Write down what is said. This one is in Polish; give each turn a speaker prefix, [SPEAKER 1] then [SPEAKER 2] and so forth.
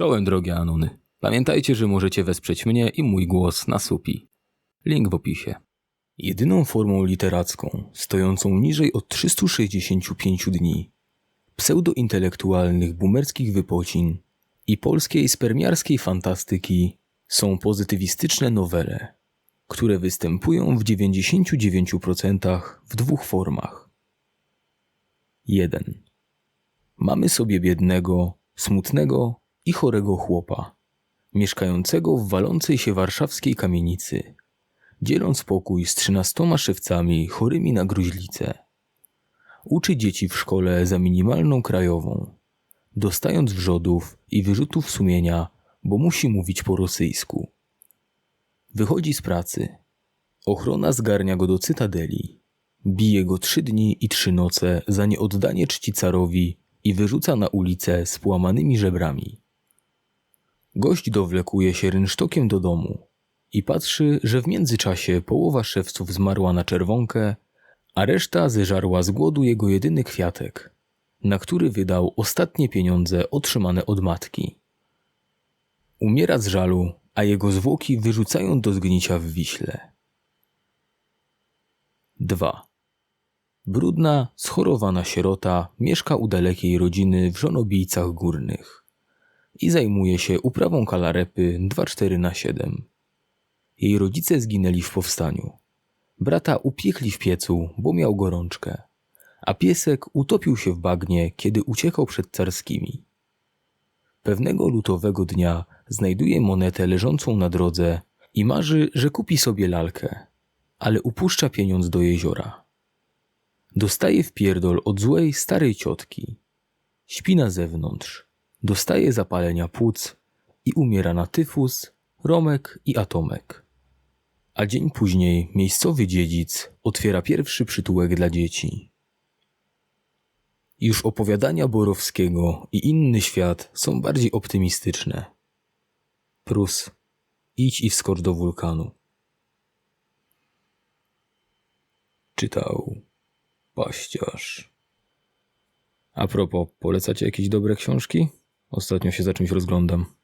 [SPEAKER 1] Czołem drogie Anuny. Pamiętajcie, że możecie wesprzeć mnie i mój głos na supi. Link w opisie. Jedyną formą literacką, stojącą niżej od 365 dni, pseudointelektualnych boomerskich wypocin i polskiej spermiarskiej fantastyki są pozytywistyczne nowele, które występują w 99% w dwóch formach. 1. Mamy sobie biednego, smutnego i chorego chłopa, mieszkającego w walącej się warszawskiej kamienicy, dzieląc pokój z trzynastoma szewcami chorymi na gruźlicę. Uczy dzieci w szkole za minimalną krajową, dostając wrzodów i wyrzutów sumienia, bo musi mówić po rosyjsku. Wychodzi z pracy. Ochrona zgarnia go do cytadeli. Bije go trzy dni i trzy noce za nieoddanie czci carowi i wyrzuca na ulicę z połamanymi żebrami. Gość dowlekuje się rynsztokiem do domu i patrzy, że w międzyczasie połowa szewców zmarła na czerwonkę, a reszta zeżarła z głodu jego jedyny kwiatek, na który wydał ostatnie pieniądze otrzymane od matki. Umiera z żalu, a jego zwłoki wyrzucają do zgnicia w Wiśle. 2. Brudna, schorowana sierota mieszka u dalekiej rodziny w żonobijcach górnych i zajmuje się uprawą kalarepy 2-4 na 7. Jej rodzice zginęli w powstaniu. Brata upiekli w piecu, bo miał gorączkę, a piesek utopił się w bagnie, kiedy uciekał przed carskimi. Pewnego lutowego dnia znajduje monetę leżącą na drodze i marzy, że kupi sobie lalkę, ale upuszcza pieniądz do jeziora. Dostaje w pierdol od złej starej ciotki. Śpi na zewnątrz, dostaje zapalenia płuc i umiera na tyfus, romek i atomek. A dzień później miejscowy dziedzic otwiera pierwszy przytułek dla dzieci. Już opowiadania Borowskiego i inny świat są bardziej optymistyczne. Prus, idź i wskocz do wulkanu. Czytał paściarz. A propos, polecacie jakieś dobre książki? Ostatnio się za czymś rozglądam.